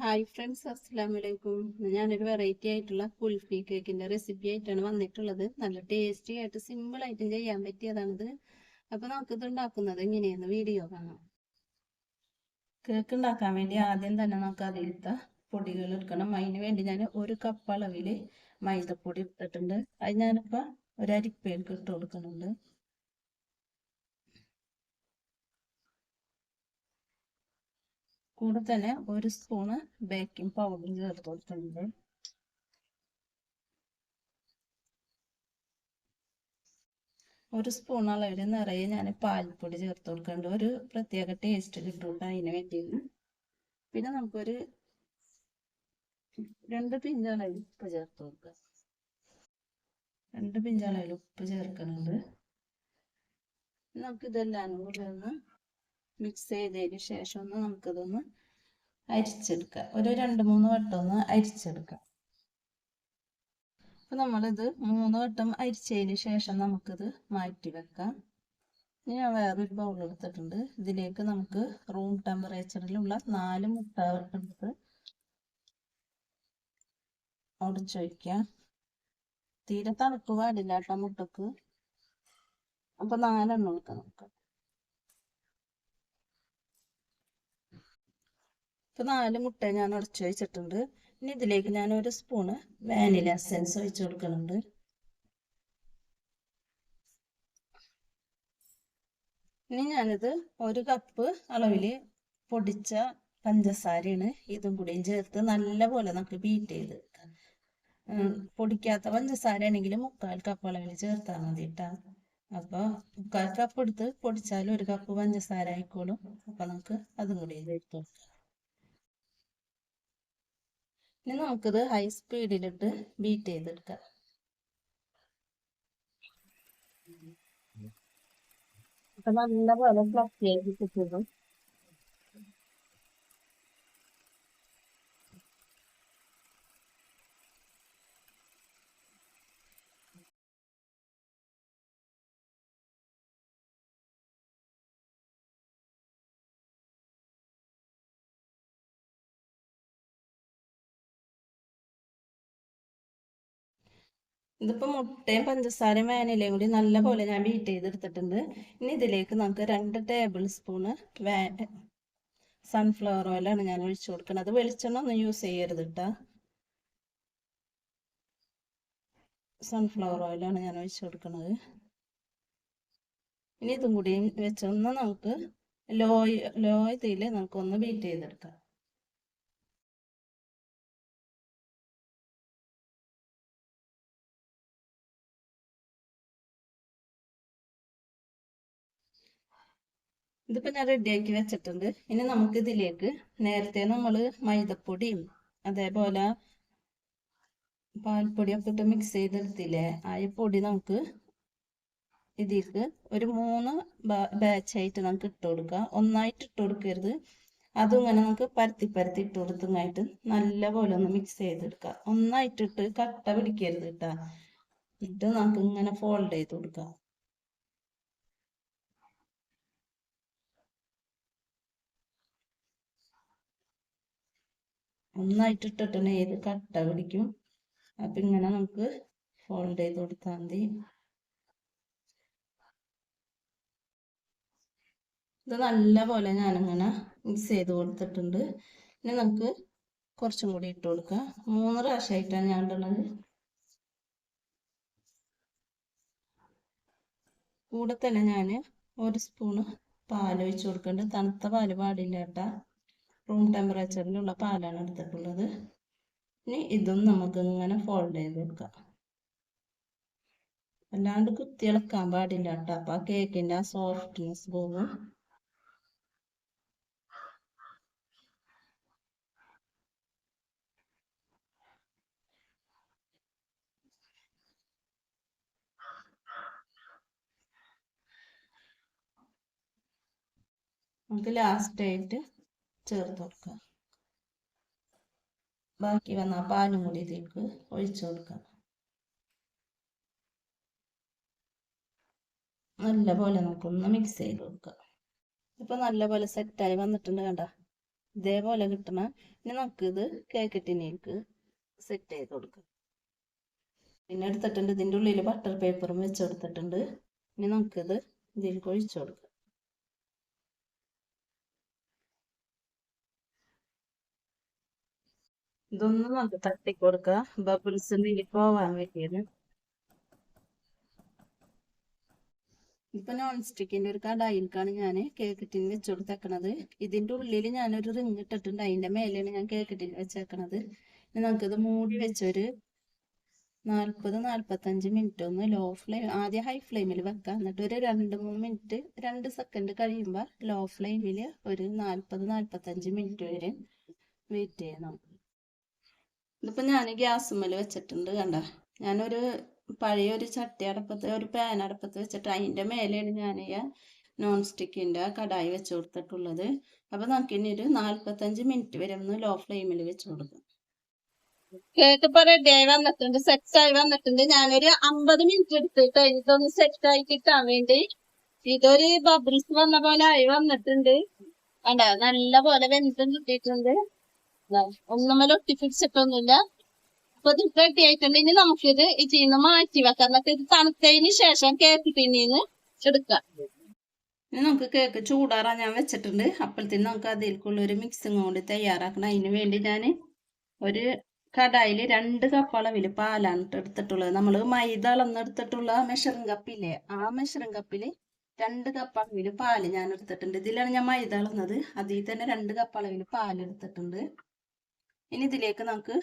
Hi friends അസ്സാം വലൈക്കും ഞാനൊരു വെറൈറ്റി ആയിട്ടുള്ള കുൽഫി കേക്കിന്റെ റെസിപ്പി ആയിട്ടാണ് വന്നിട്ടുള്ളത്. നല്ല ടേസ്റ്റി ആയിട്ട് സിമ്പിൾ ആയിട്ടും ചെയ്യാൻ പറ്റിയതാണിത്. അപ്പൊ നമുക്കിത് ഉണ്ടാക്കുന്നത് എങ്ങനെയെന്ന് വീഡിയോ കാണാം. കേക്ക് ഉണ്ടാക്കാൻ വേണ്ടി ആദ്യം തന്നെ നമുക്ക് അതിലത്തെ പൊടികൾ എടുക്കണം. അതിന് വേണ്ടി ഞാൻ ഒരു കപ്പ് അളവിൽ മൈദപ്പൊടി എടുത്തിട്ടുണ്ട് അത് ഞാനിപ്പോൾ ഒരു അരിപ്പേർക്ക് ഇട്ട് കൊടുക്കുന്നുണ്ട്. കൂടെ തന്നെ ഒരു സ്പൂണ് ബേക്കിംഗ് പൗഡർ ചേർത്ത് കൊടുത്തിട്ടുണ്ട് ഒരു സ്പൂൺ അളവിൽ നിറയെ ഞാൻ പാൽപ്പൊടി ചേർത്ത് കൊടുക്കുന്നുണ്ട് ഒരു പ്രത്യേക ടേസ്റ്റ് കിട്ടുന്നുണ്ട് അതിന് വേണ്ടിയാണ് പിന്നെ നമുക്കൊരു രണ്ട് പിഞ്ചളവിൽ ഉപ്പ് ചേർത്ത് കൊടുക്കുക രണ്ട് പിഞ്ചളവിൽ ഉപ്പ് ചേർക്കുന്നുണ്ട്. നമുക്കിതെല്ലാം കൂടി ഒന്ന് മിക്സ് ചെയ്തതിന് ശേഷം ഒന്ന് നമുക്കതൊന്ന് അരിച്ചെടുക്കാം. ഒരു രണ്ട് മൂന്ന് വട്ടം ഒന്ന് അരിച്ചെടുക്കാം. അപ്പം നമ്മളിത് മൂന്ന് വട്ടം അരിച്ചതിന് ശേഷം നമുക്കിത് മാറ്റി വെക്കാം. ഇനി ഞാൻ വേറൊരു ബൗൾ എടുത്തിട്ടുണ്ട്. ഇതിലേക്ക് നമുക്ക് റൂം ടെമ്പറേച്ചറിലുള്ള നാല് മുട്ട എടുത്ത് ഉടച്ചൊഴിക്കാം തീരെ തണുപ്പ് പാടില്ല മുട്ടക്ക്. അപ്പൊ നാലെണ്ണം എടുക്കാം നമുക്ക്. ഇപ്പൊ നാല് മുട്ട ഞാൻ ഉടച്ചു വെച്ചിട്ടുണ്ട്. ഇനി ഇതിലേക്ക് ഞാൻ ഒരു സ്പൂണ് വാനില എസെൻസ് ഒഴിച്ചു കൊടുക്കുന്നുണ്ട്. ഇനി ഞാനിത് ഒരു കപ്പ് അളവിൽ പൊടിച്ച പഞ്ചസാരയാണ് ഇതും കൂടിയും ചേർത്ത് നല്ല പോലെ നമുക്ക് ബീറ്റ് ചെയ്ത് പൊടിക്കാത്ത പഞ്ചസാര ആണെങ്കിൽ മുക്കാൽ കപ്പ് അളവിൽ ചേർത്താൽ മതി കേട്ടാ അപ്പൊ മുക്കാൽ കപ്പ് എടുത്ത് പൊടിച്ചാൽ ഒരു കപ്പ് പഞ്ചസാര ആയിക്കോളും. അപ്പൊ നമുക്ക് അതും കൂടി ചേർത്ത് കൊടുക്കാം. ഇനി നമുക്കിത് ഹൈ സ്പീഡിലിട്ട് ബീറ്റ് ചെയ്തെടുക്കാം. അപ്പൊ നല്ലപോലെ ഫ്ലക്ച്വേറ്റ് ചെയ്തു ഇതിപ്പോ മുട്ടയും പഞ്ചസാരയും വാനിലയും കൂടി നല്ല പോലെ ഞാൻ ബീറ്റ് ചെയ്തെടുത്തിട്ടുണ്ട്. ഇനി ഇതിലേക്ക് നമുക്ക് രണ്ട് ടേബിൾ സ്പൂണ് വേ സൺഫ്ലവർ ഓയിലാണ് ഞാൻ ഒഴിച്ചു കൊടുക്കുന്നത്. അത് വെളിച്ചെണ്ണ ഒന്നും യൂസ് ചെയ്യരുത് കേട്ടോ സൺഫ്ലവർ ഓയിലാണ് ഞാൻ ഒഴിച്ചു കൊടുക്കുന്നത്. ഇനി ഇതും കൂടി വെച്ചൊന്ന് നമുക്ക് ലോ ലോ തീയിൽ നമുക്കൊന്ന് ബീറ്റ് ചെയ്തെടുക്കാം. ഇതിപ്പോ ഞാൻ റെഡിയാക്കി വെച്ചിട്ടുണ്ട്. ഇനി നമുക്ക് ഇതിലേക്ക് നേരത്തെ നമ്മൾ മൈദപ്പൊടിയും അതേപോലെ പാൽപ്പൊടിയൊക്കെ ഇട്ട് മിക്സ് ചെയ്തെടുത്തില്ലേ ആ പൊടി നമുക്ക് ഇതിലേക്ക് ഒരു മൂന്ന് ബാച്ചായിട്ട് നമുക്ക് ഇട്ട് കൊടുക്കാം. ഒന്നായിട്ട് ഇട്ട് കൊടുക്കരുത്. അതും ഇങ്ങനെ നമുക്ക് പരത്തി പരത്തി ഇട്ട് കൊടുത്തങ്ങായിട്ട് നല്ല പോലെ ഒന്ന് മിക്സ് ചെയ്തെടുക്കാം. ഒന്നായിട്ടിട്ട് കട്ട പിടിക്കരുത് കേട്ടാ എന്നിട്ട് നമുക്ക് ഇങ്ങനെ ഫോൾഡ് ചെയ്ത് കൊടുക്കാം. ഒന്നായിട്ട് ഇട്ടിട്ടാണ് ഏത് കട്ട പിടിക്കും. അപ്പം ഇങ്ങനെ നമുക്ക് ഫോൾഡ് ചെയ്ത് കൊടുത്താൽ മതി. ഇത് നല്ല പോലെ ഞാനിങ്ങനെ മിക്സ് ചെയ്ത് കൊടുത്തിട്ടുണ്ട്. ഇനി നമുക്ക് കുറച്ചും കൂടി ഇട്ട് കൊടുക്കാം. മൂന്ന് പ്രാവശ്യമായിട്ടാണ് ഞാൻ ഇടുന്നത്. കൂടെ തന്നെ ഞാൻ ഒരു സ്പൂണ് പാൽ ഒഴിച്ച് കൊടുക്കുന്നുണ്ട് തണുത്ത പാൽ പാടില്ല കേട്ടാ. റൂം ടെമ്പറേച്ചറിലുള്ള പാലാണ് എടുത്തിട്ടുള്ളത്. ഇനി ഇതും നമുക്ക് ഇങ്ങനെ ഫോൾഡ് ചെയ്ത് കൊടുക്കാം. അല്ലാണ്ട് കുത്തിളക്കാൻ പാടില്ല കേട്ടോ. അപ്പൊ ആ കേക്കിന്റെ ആ സോഫ്റ്റ്നെസ് പോകും നമുക്ക് ലാസ്റ്റ് ആയിട്ട് ചേർത്ത് കൊടുക്കുക ബാക്കി വന്ന പാലും കൂടി ഇതിലേക്ക് ഒഴിച്ചു കൊടുക്കുക. നല്ല പോലെ നമുക്കൊന്ന് മിക്സ് ചെയ്ത് കൊടുക്കുക. ഇപ്പൊ നല്ല പോലെ സെറ്റായി വന്നിട്ടുണ്ട് കണ്ട. ഇതേപോലെ കിട്ടണം ഇനി നമുക്കിത് കേക്ക് ടിന്നിലേക്ക് സെറ്റ് ചെയ്ത് കൊടുക്കുക. പിന്നെ എടുത്തിട്ടുണ്ട് ഇതിന്റെ ഉള്ളിൽ ബട്ടർ പേപ്പറും വെച്ച് കൊടുത്തിട്ടുണ്ട്. ഇനി നമുക്കിത് ഇതിലേക്ക് ഒഴിച്ചു കൊടുക്കാം ഇതൊന്നും നമുക്ക് തട്ടി കൊടുക്കാം ബബിൾസ് ഉണ്ടെങ്കിൽ പോവാൻ വേണ്ടിയത് ഇപ്പൊ നോൺ സ്റ്റിക്കിന്റെ ഒരു കടായിൽക്കാണ് ഞാൻ കേക്ക് ടിൻ കൊടുത്തേക്കണത്. ഇതിന്റെ ഉള്ളിൽ ഞാനൊരു റിങ് ഇട്ടിട്ടുണ്ട്. അതിന്റെ മേലെയാണ് ഞാൻ കേക്ക് ടിൻ വെച്ചേക്കണത്. ഇനി നമുക്കിത് മൂടി വെച്ചൊരു നാൽപ്പത് നാൽപ്പത്തഞ്ച് മിനിറ്റ് ഒന്ന് ലോ ഫ്ലെയിം ആദ്യം ഹൈ ഫ്ലെയിമിൽ വെക്കാം. എന്നിട്ട് ഒരു രണ്ട് മൂന്ന് മിനിറ്റ് രണ്ട് സെക്കൻഡ് കഴിയുമ്പോൾ ലോ ഫ്ലെയിമിൽ ഒരു നാൽപ്പത് നാൽപ്പത്തഞ്ച് മിനിറ്റ് വരെ വെയിറ്റ് ചെയ്യണം. ഇതിപ്പോൾ ഞാൻ ഗ്യാസ് ഗ്യാസുമ്മൽ വെച്ചിട്ടുണ്ട് കണ്ട? ഞാനൊരു പഴയ ഒരു ചട്ടി അടപ്പത്ത് ഒരു പാൻ അടപ്പത്ത് വെച്ചിട്ട് അതിന്റെ മേലെയാണ് ഞാൻ ഈ നോൺ സ്റ്റിക്കിന്റെ കടായി വെച്ച് കൊടുത്തിട്ടുള്ളത്. അപ്പോൾ നമുക്കിനി ഒരു നാൽപ്പത്തഞ്ച് മിനിറ്റ് വരെ ഒന്ന് ലോ ഫ്ലെയിമിൽ വെച്ച് കൊടുക്കാം. കേട്ടപ്പോ റെഡിയായി വന്നിട്ടുണ്ട് സെറ്റ് ആയി വന്നിട്ടുണ്ട്. ഞാനൊരു അമ്പത് മിനിറ്റ് എടുത്തിട്ട് ഇതൊന്ന് സെറ്റ് ആയി കിട്ടാൻ വേണ്ടി ഇതൊരു ബബിൾസ് വന്ന പോലെ ആയി വന്നിട്ടുണ്ട്. കണ്ട? നല്ല പോലെ വെന്തും കിട്ടിയിട്ടുണ്ട്. ഒന്നുമല്ല ഒട്ടിപ്പിടിച്ചിട്ടൊന്നുമില്ല അപ്പൊ ഇത് റെഡി ആയിട്ടുണ്ട്. ഇനി നമുക്കിത് ഇതിൽ നിന്ന് മാറ്റി വെക്കാം. എന്നിട്ട് ഇത് തണുത്തതിന് ശേഷം കേക്ക് പിന്നീന്ന് എടുക്കാം. നമുക്ക് കേക്ക് ചൂടാറാൻ ഞാൻ വെച്ചിട്ടുണ്ട്. അപ്പോഴത്തേന് നമുക്ക് അതിലേക്കുള്ള ഒരു മിക്സിങ് കൊണ്ട് തയ്യാറാക്കണം. അതിന് വേണ്ടി ഞാൻ ഒരു കടായിൽ രണ്ട് കപ്പ് അളവിൽ പാലാണ് എടുത്തിട്ടുള്ളത്. നമ്മൾ മൈദ അളന്നെടുത്തിട്ടുള്ള മെഷറിംഗ് കപ്പില്ലേ ആ മെഷറിംഗ് കപ്പിൽ രണ്ട് കപ്പ് അളവിൽ പാൽ ഞാൻ എടുത്തിട്ടുണ്ട്. ഇതിലാണ് ഞാൻ മൈദ അളന്നത്. അതിൽ തന്നെ രണ്ട് കപ്പ് അളവിൽ പാൽ എടുത്തിട്ടുണ്ട്. ഇനി ഇതിലേക്ക് നമുക്ക്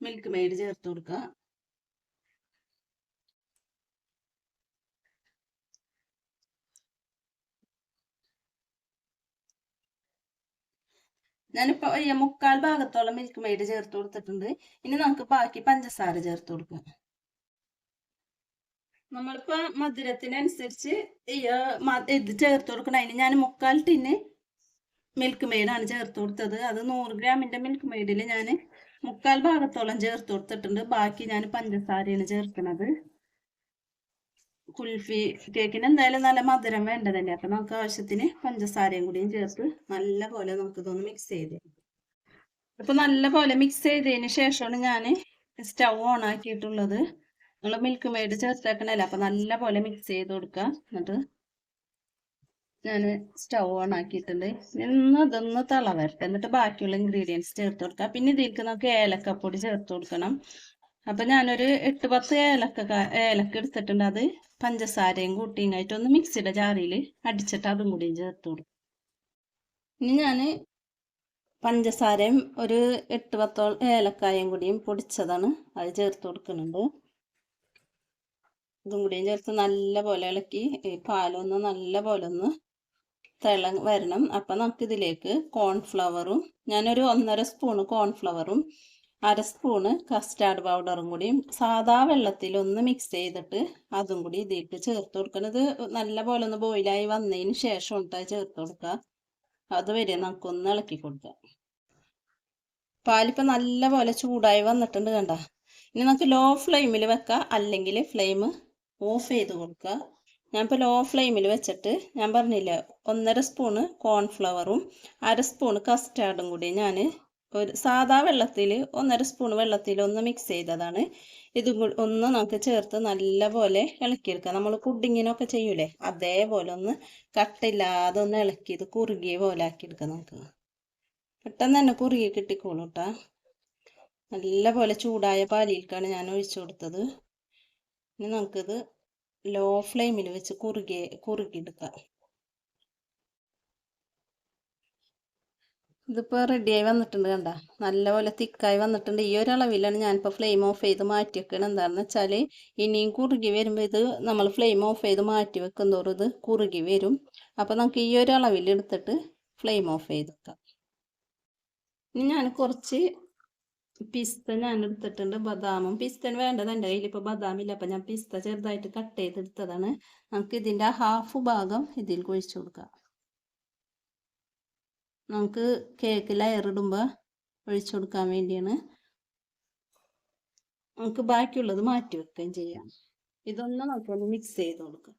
മിൽക്ക് മെയ്ഡ് ചേർത്ത് കൊടുക്കുക ഞാനിപ്പോ ഒരു മുക്കാൽ ഭാഗത്തോളം മിൽക്ക് മെയ്ഡ് ചേർത്ത് കൊടുത്തിട്ടുണ്ട്. ഇനി നമുക്ക് ബാക്കി പഞ്ചസാര ചേർത്ത് കൊടുക്കാം. നമ്മളിപ്പോ മധുരത്തിനനുസരിച്ച് ഇത് ചേർത്ത് കൊടുക്കണം അതിന് ഞാൻ മുക്കാൽ ടിന്ന് മിൽക്ക് മെയ്ഡാണ് ചേർത്ത് കൊടുത്തത്. അത് നൂറ് ഗ്രാമിന്റെ മിൽക്ക് മെയ്ഡിൽ ഞാൻ മുക്കാൽ ഭാഗത്തോളം ചേർത്ത് കൊടുത്തിട്ടുണ്ട്. ബാക്കി ഞാൻ പഞ്ചസാരയാണ് ചേർക്കുന്നത്. കുൽഫി കേക്കിന് എന്തായാലും നല്ല മധുരം വേണ്ടതല്ലേ? അപ്പൊ നമുക്ക് ആവശ്യത്തിന് പഞ്ചസാരയും കൂടിയും ചേർത്ത് നല്ല പോലെ നമുക്ക് ഇതൊന്ന് മിക്സ് ചെയ്ത് ഇപ്പൊ നല്ല പോലെ മിക്സ് ചെയ്തതിന് ശേഷമാണ് ഞാൻ സ്റ്റൗ ഓൺ ആക്കിയിട്ടുള്ളത്. നമ്മൾ മിൽക്ക് മെയ്ഡ് ചേർത്തേക്കണല്ലേ അപ്പൊ നല്ല പോലെ മിക്സ് ചെയ്ത് കൊടുക്കുക. എന്നിട്ട് ഞാൻ സ്റ്റൗ ഓൺ ആക്കിയിട്ടുണ്ട്. ഇന്ന് ഇതൊന്ന് തള വരട്ടെ എന്നിട്ട് ബാക്കിയുള്ള ഇൻഗ്രീഡിയൻസ് ചേർത്ത് കൊടുക്കുക പിന്നെ ഇതിലേക്ക് നമുക്ക് ഏലക്കപ്പൊടി ചേർത്ത് കൊടുക്കണം. അപ്പൊ ഞാനൊരു എട്ട് പത്ത് ഏലക്ക ഏലക്ക എടുത്തിട്ടുണ്ട്. അത് പഞ്ചസാരയും കൂട്ടിയും ആയിട്ട് ഒന്ന് മിക്സിയുടെ ജാറിയിൽ അടിച്ചിട്ട് അതും കൂടിയും ചേർത്ത് കൊടുക്കും ഇനി ഞാൻ പഞ്ചസാരയും ഒരു എട്ട് പത്തോളം ഏലക്കായും കൂടിയും പൊടിച്ചതാണ്. അത് ചേർത്ത് കൊടുക്കുന്നുണ്ട്. ഇതും കൂടിയും ചേർത്ത് നല്ല പോലെ ഇളക്കി പാലൊന്ന് നല്ല പോലെ ഒന്ന് തിള വരണം. അപ്പം നമുക്കിതിലേക്ക് കോൺഫ്ലവറും ഞാനൊരു ഒന്നര സ്പൂണ് കോൺഫ്ലവറും അര സ്പൂണ് കസ്റ്റാർഡ് പൗഡറും കൂടിയും സാധാ വെള്ളത്തിൽ ഒന്ന് മിക്സ് ചെയ്തിട്ട് അതും കൂടി ഇതിട്ട് ചേർത്ത് കൊടുക്കുന്നത് നല്ല പോലെ ഒന്ന് ബോയിലായി വന്നതിന് ശേഷം ഉണ്ടായി ചേർത്ത് കൊടുക്കുക. അതുവരെ നമുക്കൊന്ന് ഇളക്കി കൊടുക്കാം പാലിപ്പോൾ നല്ല പോലെ ചൂടായി വന്നിട്ടുണ്ട് കണ്ട. ഇനി നമുക്ക് ലോ ഫ്ലെയിമിൽ വെക്കുക അല്ലെങ്കിൽ ഫ്ലെയിം ഓഫ് ചെയ്ത് കൊടുക്കുക. ഞാനിപ്പോൾ ലോ ഫ്ലെയിമിൽ വെച്ചിട്ട് ഞാൻ പറഞ്ഞില്ല ഒന്നര സ്പൂണ് കോൺഫ്ലവറും അര സ്പൂണ് കസ്റ്റാർഡും കൂടി ഞാൻ ഒരു സാധാ വെള്ളത്തിൽ ഒന്നര സ്പൂൺ വെള്ളത്തിൽ ഒന്ന് മിക്സ് ചെയ്തതാണ്. ഇതും കൂടി ഒന്ന് നമുക്ക് ചേർത്ത് നല്ലപോലെ ഇളക്കിയെടുക്കാം. നമ്മൾ പുഡിങ്ങിനൊക്കെ ചെയ്യൂലേ അതേപോലെ ഒന്ന് കട്ടില്ലാതെ ഒന്ന് ഇളക്കി ഇത് കുറുകിയ പോലെ ആക്കിയെടുക്കാം നമുക്ക്. പെട്ടെന്ന് തന്നെ കുറുകി കിട്ടിക്കോളൂ കേട്ടാ നല്ലപോലെ ചൂടായ പാലിയിലേക്കാണ് ഞാൻ ഒഴിച്ചു കൊടുത്തത്. ഇനി നമുക്കിത് ലോ ഫ്ലെയിമിൽ വെച്ച് കുറുകി കുറുകിയെടുക്കാം ഇതിപ്പോൾ റെഡിയായി വന്നിട്ടുണ്ട് കണ്ട? നല്ലപോലെ തിക്കായി വന്നിട്ടുണ്ട്. ഈ ഒരു അളവിലാണ് ഞാനിപ്പോൾ ഫ്ലെയിം ഓഫ് ചെയ്ത് മാറ്റി വെക്കണം എന്താണെന്ന് വെച്ചാൽ ഇനിയും കുറുകി വരുമ്പോൾ ഇത് നമ്മൾ ഫ്ലെയിം ഓഫ് ചെയ്ത് മാറ്റി വെക്കും തോറും ഇത് കുറുകി വരും. അപ്പോൾ നമുക്ക് ഈ ഒരു അളവിൽ എടുത്തിട്ട് ഫ്ലെയിം ഓഫ് ചെയ്ത് വെക്കാം ഇനി ഞാൻ കുറച്ച് പിസ്ത ഞാൻ എടുത്തിട്ടുണ്ട് ബദാമും. പിസ്തന് വേണ്ടത് എന്റെ കയ്യിൽ ഇപ്പോൾ ബദാമില്ല അപ്പം ഞാൻ പിസ്ത ചെറുതായിട്ട് കട്ട് ചെയ്തെടുത്തതാണ്. നമുക്ക് ഇതിന്റെ ഹാഫ് ഭാഗം ഇതിൽ ഒഴിച്ചു കൊടുക്കാം. നമുക്ക് കേക്ക് ലെയർ ഇടുമ്പോൾ ഒഴിച്ചു കൊടുക്കാൻ വേണ്ടിയാണ്. നമുക്ക് ബാക്കിയുള്ളത് മാറ്റി വെക്കുകയും ചെയ്യാം. ഇതൊന്ന് നമുക്കൊന്ന് മിക്സ് ചെയ്ത് കൊടുക്കാം.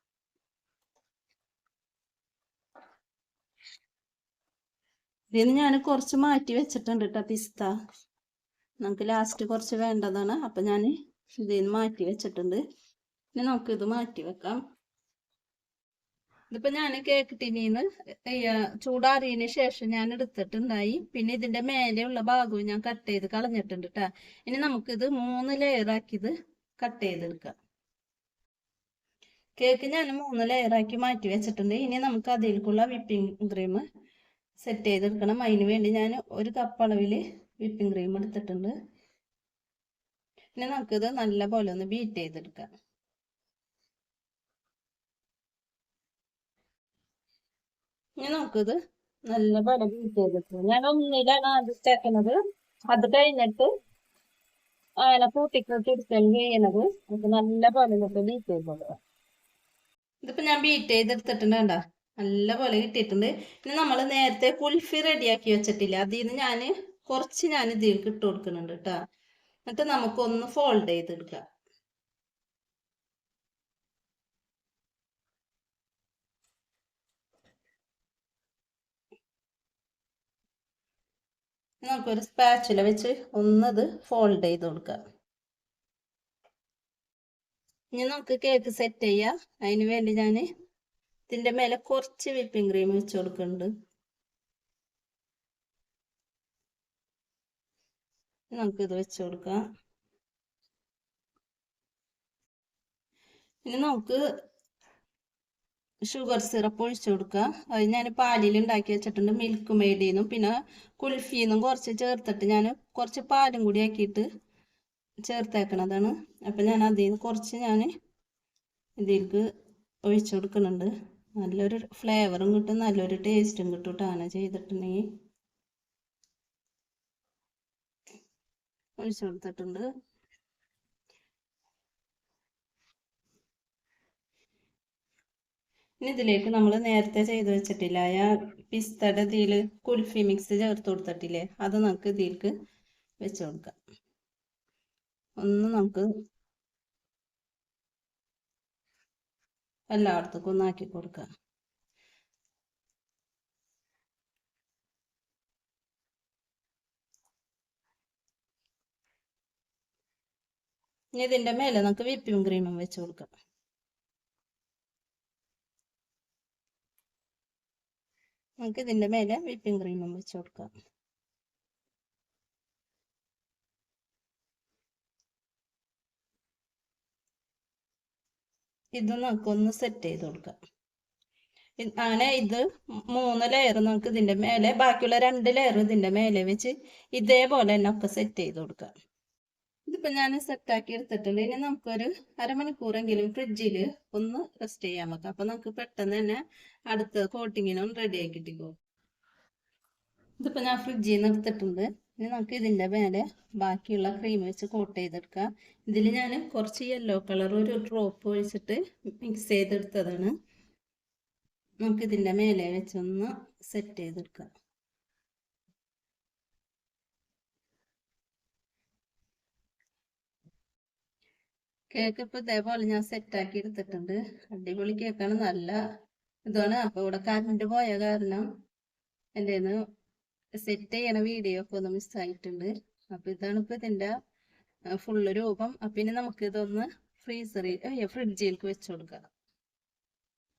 ഇതിന് ഞാൻ കുറച്ച് മാറ്റി വെച്ചിട്ടുണ്ട് കേട്ടോ പിസ്ത. നമുക്ക് ലാസ്റ്റ് കുറച്ച് വേണ്ടതാണ്. അപ്പം ഞാൻ ഇതിൽ നിന്ന് മാറ്റി വെച്ചിട്ടുണ്ട്. ഇനി നമുക്ക് ഇത് മാറ്റി വെക്കാം. ഇതിപ്പോൾ ഞാൻ കേക്ക് ടിന്നിന്ന് ചൂടാറിയതിന് ശേഷം ഞാൻ എടുത്തിട്ടുണ്ടായി. പിന്നെ ഇതിന്റെ മേലെയുള്ള ഭാഗവും ഞാൻ കട്ട് ചെയ്ത് കളഞ്ഞിട്ടുണ്ട് കേട്ടോ ഇനി നമുക്കിത് മൂന്ന് ലെയർ ആക്കിയത് കട്ട് ചെയ്തെടുക്കാം. കേക്ക് ഞാൻ മൂന്ന് ലെയറാക്കി മാറ്റി വെച്ചിട്ടുണ്ട്. ഇനി നമുക്ക് അതിലേക്കുള്ള വിപ്പിംഗ് ക്രീം സെറ്റ് ചെയ്തെടുക്കണം. അതിന് വേണ്ടി ഞാൻ ഒരു കപ്പ് അളവിൽ വിപ്പിംഗ് ക്രീം എടുത്തിട്ടുണ്ട്. പിന്നെ നമുക്കിത് നല്ല പോലെ ഒന്ന് ബീറ്റ് ചെയ്തെടുക്കാം. ഇനി നമുക്കിത് നല്ല പോലെ ബീറ്റ് ചെയ്തെടുക്കാം. ഞാൻ ഒന്നിലാണ് അത് ചേർക്കുന്നത് അത് കഴിഞ്ഞിട്ട് അങ്ങനെ കൂട്ടിക്കൂട്ടി എടുക്കുകയും ചെയ്യണത് നമുക്ക് നല്ല പോലെ നമുക്ക് ബീറ്റ് ചെയ്ത് കൊടുക്കാം ഇതിപ്പോ ഞാൻ ബീറ്റ് ചെയ്തെടുത്തിട്ടുണ്ട് കണ്ടോ? നല്ല പോലെ കിട്ടിയിട്ടുണ്ട്. ഇനി നമ്മൾ നേരത്തെ കുൽഫി റെഡിയാക്കി വെച്ചിട്ടില്ല? അതിൽ നിന്ന് ഞാൻ കുറച്ച് ഞാൻ ഇതിലേക്ക് ഇട്ട് കൊടുക്കുന്നുണ്ട് കേട്ടോ എന്നിട്ട് നമുക്കൊന്ന് ഫോൾഡ് ചെയ്തെടുക്കാം. നമുക്കൊരു സ്പാച്ചില വെച്ച് ഒന്നത് ഫോൾഡ് ചെയ്ത് കൊടുക്കാം. ഇനി നമുക്ക് കേക്ക് സെറ്റ് ചെയ്യാം. അതിന് വേണ്ടി ഞാൻ ഇതിന്റെ മേലെ കുറച്ച് വിപ്പിംഗ് ക്രീം വെച്ച് കൊടുക്കുന്നുണ്ട്. നമുക്കിത് വെച്ച് കൊടുക്കാം. ഇനി നമുക്ക് ഷുഗർ സിറപ്പ് ഒഴിച്ചു കൊടുക്കുക അത് ഞാൻ പാലിൽ ഉണ്ടാക്കി വെച്ചിട്ടുണ്ട്. മിൽക്ക് മെയ്ഡിന്നും പിന്നെ കുൽഫിന്നും കുറച്ച് ചേർത്തിട്ട് ഞാൻ കുറച്ച് പാലും കൂടി ആക്കിയിട്ട് ചേർത്തേക്കണതാണ് അപ്പം ഞാൻ അതിൽ നിന്ന് കുറച്ച് ഞാൻ ഇതിലേക്ക് ഒഴിച്ചു കൊടുക്കുന്നുണ്ട്. നല്ലൊരു ഫ്ലേവറും കിട്ടും. നല്ലൊരു ടേസ്റ്റും കിട്ടും കേട്ടോ അങ്ങനെ ചെയ്തിട്ടുണ്ടെങ്കിൽ. ഒഴിച്ചു കൊടുത്തിട്ടുണ്ട് ഇനി ഇതിലേക്ക് നമ്മൾ നേരത്തെ ചെയ്ത് വെച്ചിട്ടില്ല. ആ പിസ്തയുടെ ഇതിൽ കുൽഫി മിക്സ് ചേർത്ത് കൊടുത്തിട്ടില്ലേ? അത് നമുക്ക് ഇതിലേക്ക് വെച്ച് കൊടുക്കാം. ഒന്ന് നമുക്ക് എല്ലായിടത്തേക്കും ഒന്നാക്കി കൊടുക്കാം. ഇനി ഇതിന്റെ മേലെ നമുക്ക് വിപ്പിംഗ് ക്രീമും വെച്ച് കൊടുക്കാം. നമുക്ക് ഇതിന്റെ മേലെ വിപ്പിംഗ് ക്രീമും വെച്ച് കൊടുക്കാം. ഇത് നമുക്കൊന്ന് സെറ്റ് ചെയ്ത് കൊടുക്കാം. അങ്ങനെ ഇത് മൂന്ന് ലെയർ നമുക്ക് ഇതിന്റെ മേലെ ബാക്കിയുള്ള രണ്ട് ലെയർ ഇതിന്റെ മേലെ വെച്ച് ഇതേപോലെ തന്നെ ഒക്കെ സെറ്റ് ചെയ്ത് കൊടുക്കാം. ഇതിപ്പോ ഞാൻ സെറ്റ് ആക്കി എടുത്തിട്ടുണ്ട്. ഇനി നമുക്കൊരു അരമണിക്കൂറെങ്കിലും ഫ്രിഡ്ജിൽ ഒന്ന് റെസ്റ്റ് ചെയ്യാൻ വെക്കാം. അപ്പൊ നമുക്ക് പെട്ടെന്ന് തന്നെ അടുത്ത കോട്ടിങ്ങിനും റെഡി ആക്കി കിട്ടിക്കോ. ഇതിപ്പോ ഞാൻ ഫ്രിഡ്ജിൽ നിന്ന് എടുത്തിട്ടുണ്ട്. ഇനി നമുക്ക് ഇതിന്റെ മേലെ ബാക്കിയുള്ള ക്രീം വെച്ച് കോട്ട് ചെയ്തെടുക്കാം. ഇതിൽ ഞാൻ കുറച്ച് യെല്ലോ കളർ ഒരു ഡ്രോപ്പ് ഒഴിച്ചിട്ട് മിക്സ് ചെയ്തെടുത്തതാണ്. നമുക്ക് ഇതിന്റെ മേലെ വെച്ചൊന്ന് സെറ്റ് ചെയ്തെടുക്കാം. കേക്ക് ഇപ്പൊ ഇതേപോലെ ഞാൻ സെറ്റ് ആക്കി എടുത്തിട്ടുണ്ട്. അടിപൊളി കേക്കാണ് നല്ല ഇതാണ്. അപ്പൊ ഇവിടെ കറണ്ട് പോയ കാരണം എന്റെ സെറ്റ് ചെയ്യണ വീഡിയോ ഒക്കെ ഒന്ന് മിസ്സായിട്ടുണ്ട് അപ്പൊ ഇതാണ് ഇപ്പൊ ഇതിന്റെ ഫുള്ള് രൂപം. അപ്പൊ നമുക്ക് ഇതൊന്ന് ഫ്രീസറിൽ ഫ്രിഡ്ജിലേക്ക് വെച്ച് കൊടുക്കാം.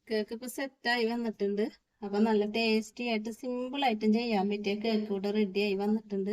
കേക്ക് ഇപ്പൊ സെറ്റായി വന്നിട്ടുണ്ട്. അപ്പൊ നല്ല ടേസ്റ്റി ആയിട്ട് സിമ്പിൾ ആയിട്ടും ചെയ്യാൻ പറ്റിയ കേക്ക് ഇവിടെ റെഡി ആയി വന്നിട്ടുണ്ട്.